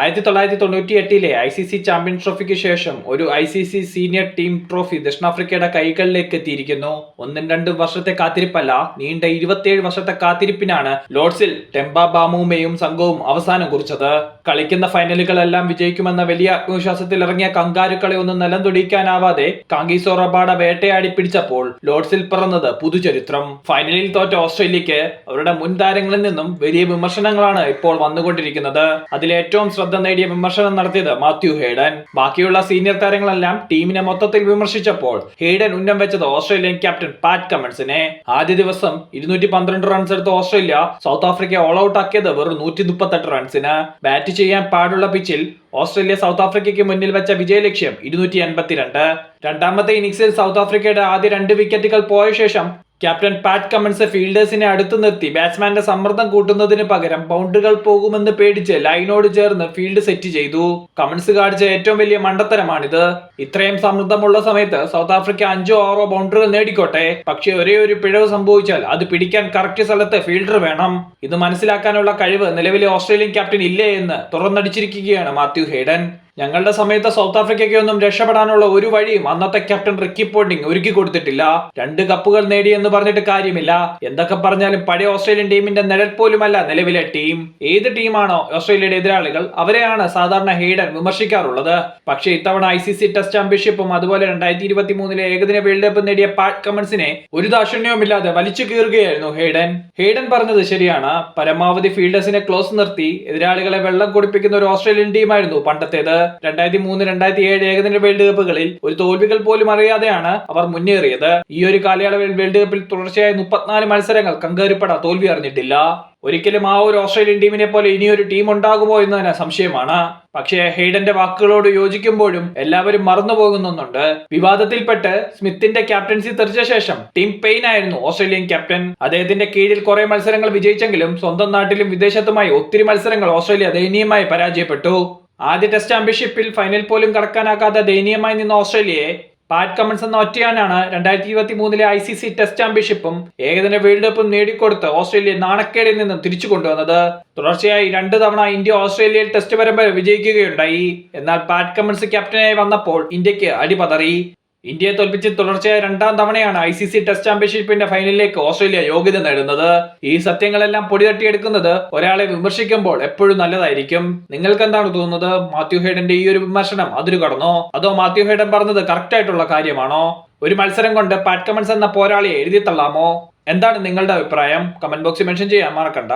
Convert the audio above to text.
ആയിരത്തി തൊള്ളായിരത്തി തൊണ്ണൂറ്റി എട്ടിലെ ഐ സി സി ചാമ്പ്യൻ ട്രോഫിക്ക് ശേഷം ഒരു I C C senior team trophy ദക്ഷിണാഫ്രിക്കയുടെ കൈകളിലേക്ക് എത്തിയിരിക്കുന്നു ഒന്നും രണ്ടും വർഷത്തെ കാത്തിരിപ്പല്ല. നീണ്ട ഇരുപത്തിയേഴ് വർഷത്തെ കാത്തിരിപ്പിനാണ് ലോർഡ്സിൽ ടെമ്പ ബാമുമയും സംഘവും അവസാനം കുറിച്ചത്. കളിക്കുന്ന ഫൈനലുകളെല്ലാം വിജയിക്കുമെന്ന വലിയ ആത്മവിശ്വാസത്തിൽ ഇറങ്ങിയ കങ്കാരുക്കളെ ഒന്നും നിലം തൊടിയിക്കാനാവാതെ കാങ്കീസോ റബാഡ വേട്ടയാടി പിടിച്ചപ്പോൾ ലോർഡ്സിൽ പിറന്നത് പുതുചരിത്രം. ഫൈനലിൽ തോറ്റ ഓസ്ട്രേലിയക്ക് അവരുടെ മുൻ താരങ്ങളിൽ നിന്നും വലിയ വിമർശനങ്ങളാണ് ഇപ്പോൾ വന്നുകൊണ്ടിരിക്കുന്നത്. അതിലേറ്റവും ശ്രദ്ധ നേടിയ വിമർശനം നടത്തിയത് മാത്യു ഹേഡൻ. ബാക്കിയുള്ള സീനിയർ താരങ്ങളെല്ലാം ടീമിനെ മൊത്തത്തിൽ വിമർശിച്ചപ്പോൾ ഹേഡൻ ഉന്നം വെച്ചത് ഓസ്ട്രേലിയൻ ക്യാപ്റ്റൻ പാറ്റ് കമൻസിനെ ആദ്യ ദിവസം ഇരുന്നൂറ്റി പന്ത്രണ്ട് റൺസ് എടുത്ത ഓസ്ട്രേലിയ സൗത്ത് ആഫ്രിക്കയെ ഓൾ ഔട്ട് ആക്കിയത് വെറും നൂറ്റി മുപ്പത്തെട്ട് റൺസിന് ബാറ്റ് ചെയ്യാൻ പാടുള്ള പിച്ചിൽ ഓസ്ട്രേലിയ സൗത്ത് ആഫ്രിക്കയ്ക്ക് മുന്നിൽ വെച്ച വിജയലക്ഷ്യം ഇരുന്നൂറ്റി എൺപത്തിരണ്ട്. രണ്ടാമത്തെ ഇന്നിംഗ്സിൽ സൗത്ത് ആഫ്രിക്കയുടെ ആദ്യ രണ്ട് വിക്കറ്റുകൾ പോയ ശേഷം ക്യാപ്റ്റൻ പാറ്റ് കമൻസ് ഫീൽഡേഴ്സിനെ അടുത്തു നിർത്തി. ബാറ്റ്സ്മാന്റെ സമ്മർദ്ദം കൂട്ടുന്നതിന് പകരം ബൗണ്ടറികൾ പോകുമെന്ന് പേടിച്ച് ലൈനോട് ചേർന്ന് ഫീൽഡ് സെറ്റ് ചെയ്തു. കമൻസ് കാണിച്ച ഏറ്റവും വലിയ മണ്ടത്തരമാണിത്. ഇത്രയും സമ്മർദ്ദമുള്ള സമയത്ത് സൗത്ത് ആഫ്രിക്ക അഞ്ചോ ആറോ ബൗണ്ടറികൾ നേടിക്കോട്ടെ. പക്ഷേ ഒരേ ഒരു പിഴവ് സംഭവിച്ചാൽ അത് പിടിക്കാൻ കറക്റ്റ് സ്ഥലത്ത് ഫീൽഡർ വേണം. ഇത് മനസ്സിലാക്കാനുള്ള കഴിവ് നിലവിലെ ഓസ്ട്രേലിയൻ ക്യാപ്റ്റൻ ഇല്ലേ എന്ന് തുറന്നടിച്ചിരിക്കുകയാണ് മാത്യു ഹേഡൻ. ഞങ്ങളുടെ സമയത്ത് സൗത്ത് ആഫ്രിക്കയ്ക്ക് ഒന്നും രക്ഷപ്പെടാനുള്ള ഒരു വഴിയും അന്നത്തെ ക്യാപ്റ്റൻ റിക്കി പോണ്ടിങ് ഒരുക്കി കൊടുത്തിട്ടില്ല. രണ്ട് കപ്പുകൾ നേടി എന്ന് പറഞ്ഞിട്ട് കാര്യമില്ല. എന്തൊക്കെ പറഞ്ഞാലും പഴയ ഓസ്ട്രേലിയൻ ടീമിന്റെ നിഴൽ പോലുമല്ല നിലവിലെ ടീം. ഏത് ടീമാണോ ഓസ്ട്രേലിയയുടെ എതിരാളികൾ അവരെയാണ് സാധാരണ ഹെയ്ഡൻ വിമർശിക്കാറുള്ളത്. പക്ഷേ ഇത്തവണ ഐ സി സി ടെസ്റ്റ് ചാമ്പ്യൻഷിപ്പും അതുപോലെ രണ്ടായിരത്തി ഇരുപത്തി മൂന്നിലെ ഏകദിന വേൾഡ് കപ്പ് നേടിയ പാറ്റ് കമൻസിനെ ഒരു ദാക്ഷിണ്യവുമില്ലാതെ വലിച്ചു കീറുകയായിരുന്നു ഹെയ്ഡൻ ഹെയ്ഡൻ പറഞ്ഞത് ശരിയാണ്. പരമാവധി ഫീൽഡേഴ്സിനെ ക്ലോസ് നിർത്തി എതിരാളികളെ വെള്ളം കുടിപ്പിക്കുന്ന ഒരു ഓസ്ട്രേലിയൻ ടീമായിരുന്നു പണ്ടത്തേത്. രണ്ടായിരത്തി മൂന്ന് രണ്ടായിരത്തി ഏഴ് ഏകദിന വേൾഡ് കപ്പുകളിൽ ഒരു തോൽവികൾ പോലും അറിയാതെയാണ് അവർ മുന്നേറിയത്. ഈ ഒരു കാലയളവിൽ വേൾഡ് കപ്പിൽ തുടർച്ചയായ മുപ്പത്തിനാല് മത്സരങ്ങൾ കങ്കേറിപ്പട തോൽവി അറിഞ്ഞിട്ടില്ല. ഒരിക്കലും ആ ഒരു ഓസ്ട്രേലിയൻ ടീമിനെ പോലെ ഇനിയൊരു ടീം ഉണ്ടാകുമോ എന്ന് തന്നെ സംശയമാണ്. പക്ഷേ ഹെയ്ഡന്റെ വാക്കുകളോട് യോജിക്കുമ്പോഴും എല്ലാവരും മറന്നു പോകുന്നുണ്ട് വിവാദത്തിൽപ്പെട്ട് സ്മിത്തിന്റെ ക്യാപ്റ്റൻസി തെറിച്ച ശേഷം ടീം പെയിൻ ആയിരുന്നു ഓസ്ട്രേലിയൻ ക്യാപ്റ്റൻ. അദ്ദേഹത്തിന്റെ കീഴിൽ കുറെ മത്സരങ്ങൾ വിജയിച്ചെങ്കിലും സ്വന്തം നാട്ടിലും വിദേശത്തുമായി ഒത്തിരി മത്സരങ്ങൾ ഓസ്ട്രേലിയ ദയനീയമായി പരാജയപ്പെട്ടു. ആദ്യ ടെസ്റ്റ് ചാമ്പ്യൻഷിപ്പിൽ ഫൈനൽ പോലും കടക്കാനാകാതെ ദയനീയമായി നിന്ന ഓസ്ട്രേലിയയെ പാറ്റ് കമൻസ് എന്ന ഒറ്റയാനാണ് രണ്ടായിരത്തി ഇരുപത്തി മൂന്നിലെ ഐ സി സി ടെസ്റ്റ് ചാമ്പ്യൻഷിപ്പും ഏകദിന വേൾഡ് കപ്പും നേടിക്കൊടുത്ത് ഓസ്ട്രേലിയ നാണക്കേടിൽ നിന്നും തിരിച്ചു കൊണ്ടുവന്നത്. തുടർച്ചയായി രണ്ട് തവണ ഇന്ത്യ ഓസ്ട്രേലിയയിൽ ടെസ്റ്റ് പരമ്പര വിജയിക്കുകയുണ്ടായി. എന്നാൽ പാറ്റ് കമൻസ് ക്യാപ്റ്റനായി വന്നപ്പോൾ ഇന്ത്യയ്ക്ക് അടിപതറി. ഇന്ത്യയെ തോൽപ്പിച്ച് തുടർച്ചയായ രണ്ടാം തവണയാണ് ഐ സി സി ടെസ്റ്റ് ചാമ്പ്യൻഷിപ്പിന്റെ ഫൈനലിലേക്ക് ഓസ്ട്രേലിയ യോഗ്യത നേടുന്നത്. ഈ സത്യങ്ങളെല്ലാം പൊടി തട്ടിയെടുക്കുന്നത് ഒരാളെ വിമർശിക്കുമ്പോൾ എപ്പോഴും നല്ലതായിരിക്കും. നിങ്ങൾക്ക് എന്താണ് തോന്നുന്നത്? മാത്യു ഹേഡന്റെ ഈ ഒരു വിമർശനം അതിരു കടന്നോ? അതോ മാത്യു ഹേഡൻ പറഞ്ഞത് കറക്റ്റ് ആയിട്ടുള്ള കാര്യമാണോ? ഒരു മത്സരം കൊണ്ട് പാറ്റ് കമൻസ് എന്ന പോരാളിയെ എഴുതി തള്ളാമോ? എന്താണ് നിങ്ങളുടെ അഭിപ്രായം? കമന്റ് ബോക്സിൽ മെൻഷൻ ചെയ്യാൻ മറക്കണ്ട.